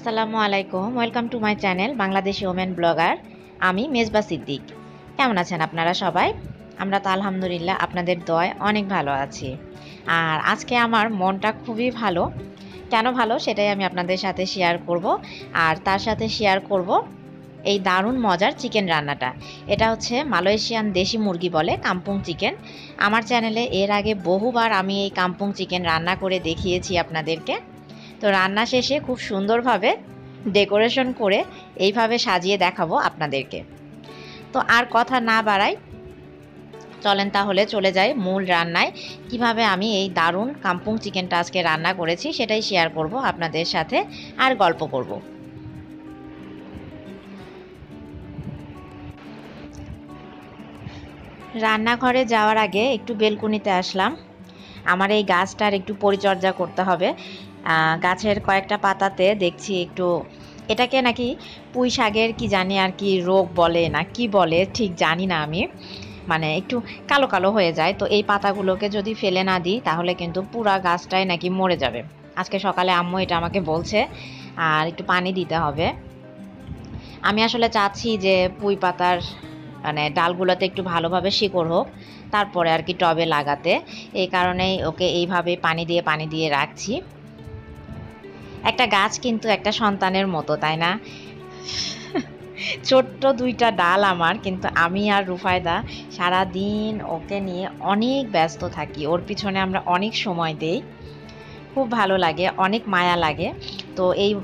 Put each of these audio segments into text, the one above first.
আসসালামু আলাইকুম। Welcome to my channel Bangladeshi women blogger আমি মেজবা সিদ্দিক। কেমন আছেন আপনারা সবাই? আমরা তো আলহামদুলিল্লাহ আপনাদের দয় অনেক ভালো আছি। আর আজকে আমার মনটা খুবই ভালো। কেন ভালো সেটাই আমি আপনাদের সাথে শেয়ার করব। আর তার সাথে শেয়ার করব এই দারুণ মজার চিকেন রান্নাটা। এটা হচ্ছে মালয়েশিয়ান দেশি মুরগি বলে, কাম্পুং চিকেন আমার চ্যানেলে এর আগে বহুবার আমি এই কাম্পুং চিকেন রান্না করে দেখিয়েছি আপনাদেরকে। তো রান্না শেষে খুব সুন্দরভাবে ডেকোরেশন করে এইভাবে সাজিয়ে দেখাবো আপনাদেরকে। তো আর কথা না বাড়াই, চলেন তাহলে চলে যাই মূল রান্নায়। কীভাবে আমি এই দারুণ কাম্পুং চিকেনটা আজকে রান্না করেছি সেটাই শেয়ার করব আপনাদের সাথে আর গল্প করব। রান্নাঘরে যাওয়ার আগে একটু বেলকুনিতে আসলাম। আমার এই গাছটার একটু পরিচর্যা করতে হবে। গাছের কয়েকটা পাতাতে দেখছি একটু, এটাকে নাকি পুঁই শাকের কি জানি আর কি রোগ বলে না, কি বলে ঠিক জানি না আমি। মানে একটু কালো কালো হয়ে যায়, তো এই পাতাগুলোকে যদি ফেলে না দিই, তাহলে কিন্তু পুরা গাছটাই নাকি মরে যাবে। আজকে সকালে আম্মু এটা আমাকে বলছে, আর একটু পানি দিতে হবে। আমি আসলে চাচ্ছি যে পুঁই পাতার মানে ডালগুলোতে একটু ভালোভাবে শিকড় হোক, তারপরে আর কি টবে লাগাতে। এই কারণেই ওকে এইভাবে পানি দিয়ে পানি দিয়ে রাখছি। একটা গাছ কিন্তু একটা সন্তানের মতো, তাই না? ছোট্ট দুইটা ডাল আমার, কিন্তু আমি আর রুফায়দা সারা দিন ওকে নিয়ে অনেক ব্যস্ত থাকি। ওর পিছনে আমরা অনেক সময় দেই। খুব ভালো লাগে, অনেক মায়া লাগে। তো এই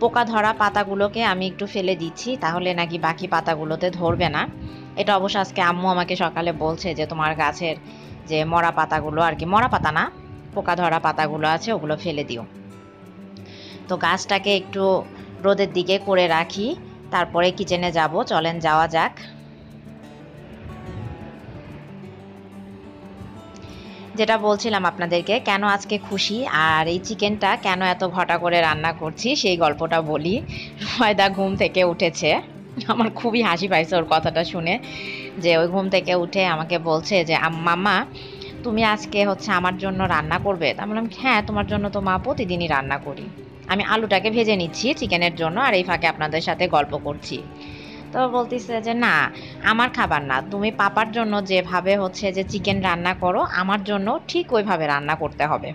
পোকা ধরা পাতাগুলোকে আমি একটু ফেলে দিচ্ছি, তাহলে নাকি বাকি পাতাগুলোতে ধরবে না। এটা অবশ্য আজকে আম্মু আমাকে সকালে বলছে যে তোমার গাছের যে মরা পাতাগুলো আর কি, মরা পাতা না পোকা ধরা পাতাগুলো আছে, ওগুলো ফেলে দিও। তো গাছটাকে একটু রোদের দিকে করে রাখি। তারপরে কিচেনে যাব। চলেন, যাওয়া যাক। যেটা বলছিলাম আপনাদেরকে, কেন আজকে খুশি আর এই চিকেনটা কেন এত ঘটা করে রান্না করছি, সেই গল্পটা বলি। রুফায়দা ঘুম থেকে উঠেছে। আমার খুবই হাসি পাইছে ওর কথাটা শুনে। যে ওই ঘুম থেকে উঠে আমাকে বলছে যে মামা তুমি আজকে হচ্ছে আমার জন্য রান্না করবে? তা বললাম হ্যাঁ তোমার জন্য তো মা প্রতিদিনই রান্না করি। আমি আলুটাকে ভেজে নিচ্ছি চিকেনের জন্য আর এই ফাঁকে আপনাদের সাথে গল্প করছি। তো বলতেছে যে, না, আমার খাবার না। তুমি পাপার জন্য যেভাবে হচ্ছে যে চিকেন রান্না করো, আমার জন্য ঠিক ওইভাবে রান্না করতে হবে।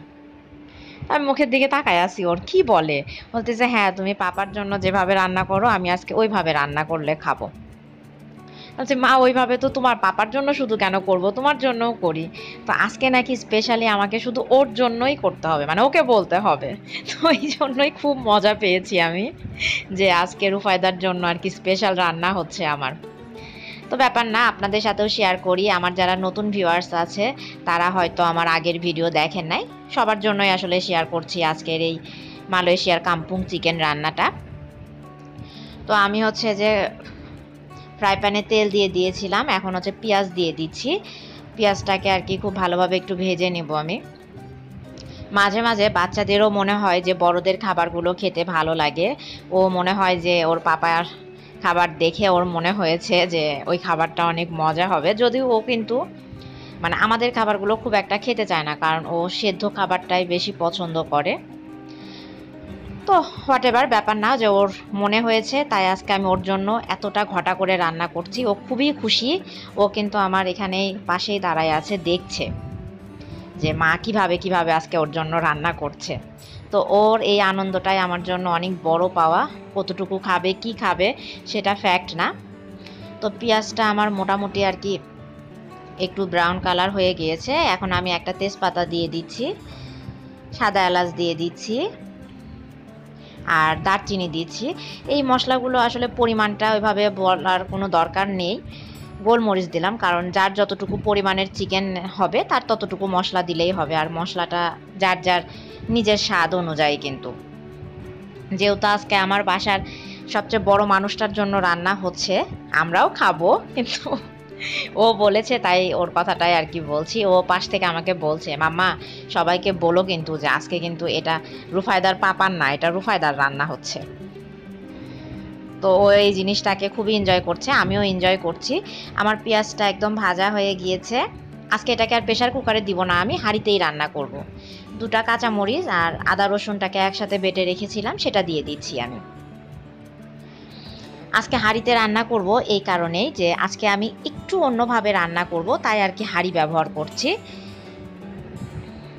আমি মুখের দিকে তাকায় আসি ওর কি বলে? বলতেছে হ্যাঁ তুমি পাপার জন্য যেভাবে রান্না করো, আমি আজকে ওইভাবে রান্না করলে খাব। বলছে, মা, ওইভাবে তো তোমার পাপার জন্য শুধু কেন করব? তোমার জন্যও করি। তো আজকে নাকি স্পেশালি আমাকে শুধু ওর জন্যই করতে হবে মানে ওকে বলতে হবে। তো এই জন্যই খুব মজা পেয়েছি আমি, যে আজকে রুফায়দার জন্য আর কি স্পেশাল রান্না হচ্ছে আমার। তো ব্যাপার না, আপনাদের সাথেও শেয়ার করি। আমার যারা নতুন ভিউয়ার্স আছে, তারা হয়তো আমার আগের ভিডিও দেখেন নাই। সবার জন্যই আসলে শেয়ার করছি আজকের এই মালয়েশিয়ার কাম্পুং চিকেন রান্নাটা। তো আমি হচ্ছে যে ফ্রাই প্যানে তেল দিয়ে দিয়েছিলাম। এখন হচ্ছে পেঁয়াজ দিয়ে দিচ্ছি। পেঁয়াজটাকে আর কি খুব ভালোভাবে একটু ভেজে নেব আমি। মাঝে মাঝে বাচ্চাদেরও মনে হয় যে বড়দের খাবারগুলো খেতে ভালো লাগে। ও মনে হয় যে ওর পাপার খাবার দেখে ওর মনে হয়েছে যে ওই খাবারটা অনেক মজা হবে। যদিও ও কিন্তু মানে আমাদের খাবারগুলো খুব একটা খেতে চায় না, কারণ ও সেদ্ধ খাবারটাই বেশি পছন্দ করে। তো হোয়াট এভার ব্যাপার না, যে ওর মনে হয়েছে, তাই আজকে আমি ওর জন্য এতটা ঘটা করে রান্না করছি। ও খুবই খুশি, ও কিন্তু আমার এখানে পাশেই দাঁড়ায় আছে, দেখছে যে মা কীভাবে কীভাবে আজকে ওর জন্য রান্না করছে। তো ওর এই আনন্দটাই আমার জন্য অনেক বড় পাওয়া, কতটুকু খাবে, কি খাবে, সেটা ফ্যাক্ট না। তো পেঁয়াজটা আমার মোটামুটি আর কি একটু ব্রাউন কালার হয়ে গিয়েছে। এখন আমি একটা তেজপাতা দিয়ে দিচ্ছি, সাদা এলাচ দিয়ে দিচ্ছি। আর দারচিনি দিয়েছি এই মশলাগুলো আসলে পরিমাণটা ওইভাবে বলার কোনো দরকার নেই। গোলমরিচ দিলাম, কারণ যার যতটুকু পরিমাণের চিকেন হবে, তার ততটুকু মশলা দিলেই হবে। আর মশলাটা যার যার নিজের স্বাদ অনুযায়ী কিন্তু। যেহেতু আজকে আমার বাসার সবচেয়ে বড় মানুষটার জন্য রান্না হচ্ছে, আমরাও খাব, কিন্তু ও বলেছে, তাই ওর কথাটাই আর কি বলছি। ও পাশ থেকে আমাকে বলছে, মাম্মা, সবাইকে বলো কিন্তু যে আজকে কিন্তু এটা রুফায়দার পাপার না, এটা রুফায়দার রান্না হচ্ছে। তো ও এই জিনিসটাকে খুবই এনজয় করছে, আমিও এনজয় করছি। আমার পেঁয়াজটা একদম ভাজা হয়ে গিয়েছে। আজকে এটাকে আর প্রেশার কুকারে দিব না, আমি হাঁড়িতেই রান্না করব। দুটা কাঁচামরিচ আর আদা রসুনটাকে একসাথে বেটে রেখেছিলাম, সেটা দিয়ে দিচ্ছি আমি। আজকে হাঁড়িতে রান্না করব এই কারণেই যে আজকে আমি একটু অন্যভাবে রান্না করব, তাই আর কি হাঁড়ি ব্যবহার করছি।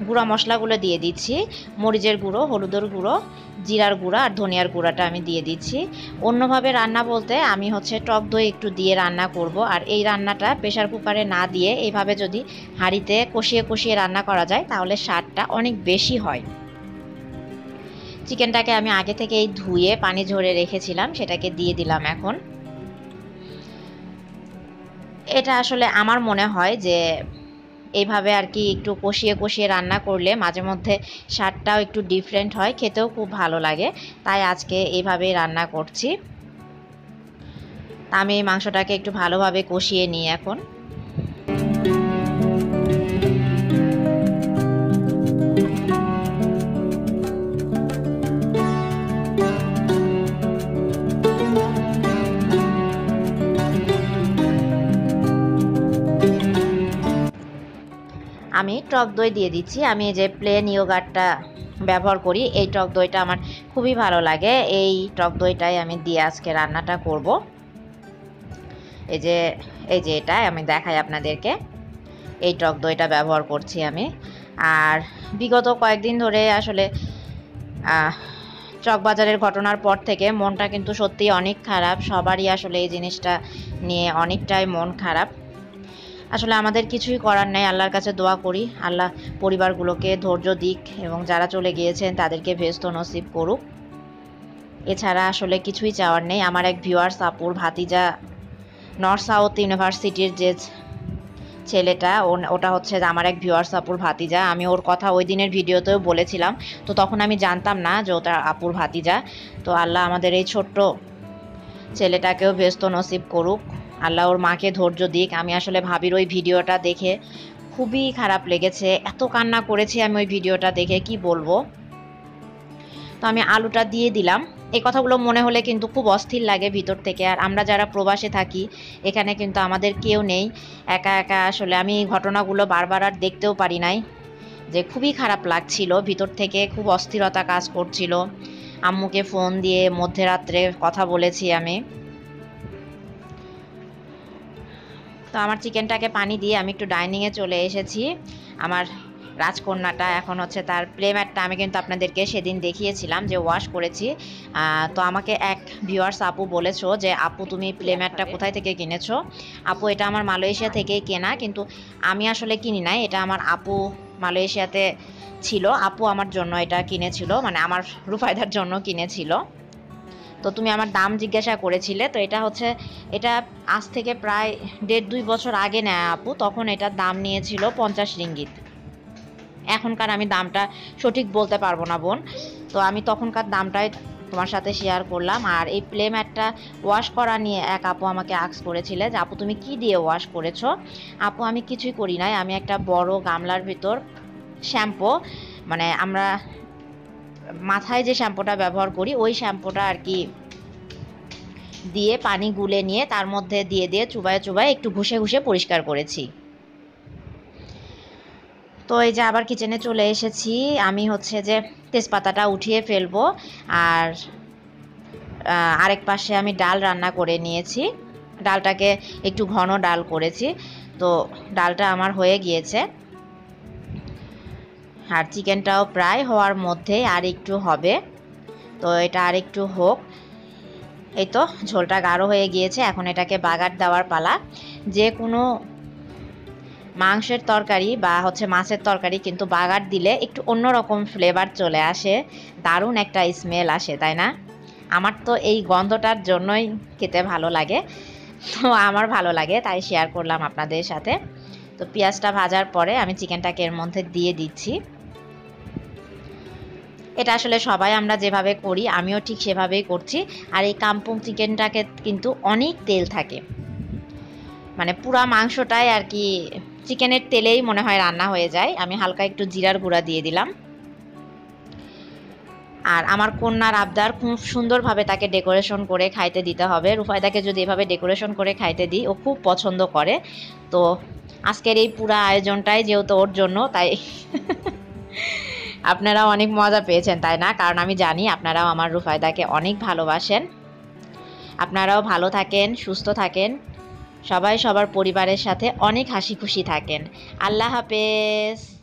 গুঁড়া মশলাগুলো দিয়ে দিচ্ছি, মরিচের গুঁড়ো, হলুদের গুঁড়ো, জিরার গুঁড়া আর ধনিয়ার গুঁড়াটা আমি দিয়ে দিচ্ছি। অন্যভাবে রান্না বলতে আমি হচ্ছে টক দই একটু দিয়ে রান্না করব আর এই রান্নাটা প্রেশার কুকারে না দিয়ে এইভাবে যদি হাঁড়িতে কষিয়ে কষিয়ে রান্না করা যায় তাহলে স্বাদটা অনেক বেশি হয়। চিকেনটাকে আমি আগে থেকেই ধুয়ে পানি ঝরে রেখেছিলাম, সেটাকে দিয়ে দিলাম এখন। এটা আসলে আমার মনে হয় যে এইভাবে আর কি একটু কষিয়ে কষিয়ে রান্না করলে মাঝে মধ্যে স্বাদটাও একটু ডিফারেন্ট হয়, খেতেও খুব ভালো লাগে। তাই আজকে এইভাবেই রান্না করছি। আমি মাংসটাকে একটু ভালোভাবে কষিয়ে নিই এখন। টক দই দিয়ে দিচ্ছি। আমি যে প্লেন ইয়োগার্টটা ব্যবহার করি, এই টক দইটা আমার খুবই ভালো লাগে। এই টক দইটাই আমি দিয়ে আজকে রান্নাটা করব। এই যে এই যে এটা, আমি দেখাই আপনাদেরকে। এই টক দইটা ব্যবহার করছি আমি। আর বিগত কয়েকদিন ধরে আসলে চকবাজারের ঘটনার পর থেকে মনটা কিন্তু সত্যি অনেক খারাপ। সবারই আসলে এই জিনিসটা নিয়ে অনেকটাই মন খারাপ। আসলে আমাদের কিছুই করার নেই, আল্লাহর কাছে দোয়া করি। আল্লাহ পরিবারগুলোকে ধৈর্য দিক এবং যারা চলে গিয়েছেন তাদেরকে ভেস্ত নসিব করুক। এছাড়া আসলে কিছুই চাওয়ার নেই। আমার এক ভিউয়ার্স আপুর ভাতিজা নর্থ সাউথ ইউনিভার্সিটির যে ছেলেটা ওটা হচ্ছে আমার এক ভিউয়ার্স আপুর ভাতিজা। আমি ওর কথা ওই দিনের ভিডিওতেও বলেছিলাম। তো তখন আমি জানতাম না যে ওটা আপুর ভাতিজা। তো আল্লাহ আমাদের এই ছোট্ট ছেলেটাকেও ব্যস্ত নসিব করুক। আল্লাহ ওর মাকে ধৈর্য দিক। আমি আসলে ভাবির ওই ভিডিওটা দেখে খুবই খারাপ লেগেছে। এত কান্না করেছি আমি ওই ভিডিওটা দেখে, কি বলব? তো আমি আলুটা দিয়ে দিলাম। এই কথাগুলো মনে হলে কিন্তু খুব অস্থির লাগে ভিতর থেকে। আর আমরা যারা প্রবাসে থাকি, এখানে কিন্তু আমাদের কেউ নেই। একা একা আসলে আমি ঘটনাগুলো বারবার আর দেখতেও পারি নাই। যে খুবই খারাপ লাগছিল, ভিতর থেকে খুব অস্থিরতা কাজ করছিল। আম্মুকে ফোন দিয়ে মধ্যরাত্রে কথা বলেছি আমি। তো আমার চিকেনটাকে পানি দিয়ে আমি একটু ডাইনিংয়ে চলে এসেছি। আমার রাজকন্যাটা এখন হচ্ছে তার প্লেম্যাটটা আমি কিন্তু আপনাদেরকে সেদিন দেখিয়েছিলাম যে ওয়াশ করেছি। তো আমাকে এক ভিউয়ার্স আপু বলেছ যে আপু তুমি প্লেম্যাটটা কোথায় থেকে কিনেছো? আপু এটা আমার মালয়েশিয়া থেকেই কেনা কিন্তু আমি আসলে কিনি নাই। এটা আমার আপু মালয়েশিয়াতে ছিল। আপু আমার জন্য এটা কিনেছিল মানে আমার রুফায়দার জন্য কিনেছিল। তো তুমি আমার দাম জিজ্ঞাসা করেছিলে, তো এটা হচ্ছে, এটা আজ থেকে প্রায় দেড় দুই বছর আগে নেয় আপু, তখন এটার দাম নিয়েছিল পঞ্চাশ রিঙ্গিত। এখনকার আমি দামটা সঠিক বলতে পারব না, বোন। তো আমি তখনকার দামটাই তোমার সাথে শেয়ার করলাম, আর এই প্লে ম্যাটটা ওয়াশ করা নিয়ে এক আপু আমাকে আক্স করেছিলে যে, আপু, তুমি কি দিয়ে ওয়াশ করেছ? আপু, আমি কিছুই করি নাই, আমি একটা বড় গামলার ভিতর শ্যাম্পু মানে আমরা মাথায় যে শ্যাম্পুটা ব্যবহার করি, ওই শ্যাম্পুটা আর কি দিয়ে পানি গুলে নিয়ে তার মধ্যে দিয়ে দিয়ে চুবায় চুবায় একটু ঘুষে ঘুষে পরিষ্কার করেছি। তো এই যে আবার কিচেনে চলে এসেছি। আমি হচ্ছে যে তেজপাতাটা উঠিয়ে ফেলব আর আরেক পাশে আমি ডাল রান্না করে নিয়েছি। ডালটাকে একটু ঘন ডাল করেছি। তো ডালটা আমার হয়ে গিয়েছে। আর চিকেনটাও প্রায় হওয়ার মধ্যে আর একটু হবে। তো এটা আর একটু হোক। এই তো, ঝোলটা গাঢ় হয়ে গিয়েছে। এখন এটাকে বাগার দেওয়ার পালা। যে কোনো মাংসের তরকারি বা হচ্ছে মাছের তরকারি কিন্তু বাগার দিলে একটু অন্যরকম ফ্লেভার চলে আসে। দারুণ একটা স্মেল আসে, তাই না? আমার তো এই গন্ধটার জন্যই খেতে ভালো লাগে। তো আমার ভালো লাগে, তাই শেয়ার করলাম আপনাদের সাথে। তো পেঁয়াজটা ভাজার পরে আমি চিকেনটাকে এর মধ্যে দিয়ে দিচ্ছি। এটা আসলে সবাই আমরা যেভাবে করি, আমিও ঠিক সেভাবেই করছি। আর এই কাম্পুং চিকেনটাকে কিন্তু অনেক তেল থাকে। মানে পুরা মাংসটাই আর কি চিকেনের তেলেই মনে হয় রান্না হয়ে যায়। আমি হালকা একটু জিরার গুঁড়া দিয়ে দিলাম। আর আমার কন্যার আবদার খুব সুন্দরভাবে তাকে ডেকোরেশন করে খাইতে দিতে হবে। রুফায়দাকে যদি এভাবে ডেকোরেশন করে খাইতে দিই, ও খুব পছন্দ করে। তো আজকের এই পুরা আয়োজনটাই যেহেতু ওর জন্য, তাই আপনারাও অনেক মজা পেয়েছেন, তাই না? কারণ আমি জানি আপনারাও আমার রুফায়দাকে অনেক ভালোবাসেন। আপনারাও ভালো থাকেন, সুস্থ থাকেন। সবাই সবার পরিবারের সাথে অনেক হাসি খুশি থাকেন। আল্লাহ হাফেজ।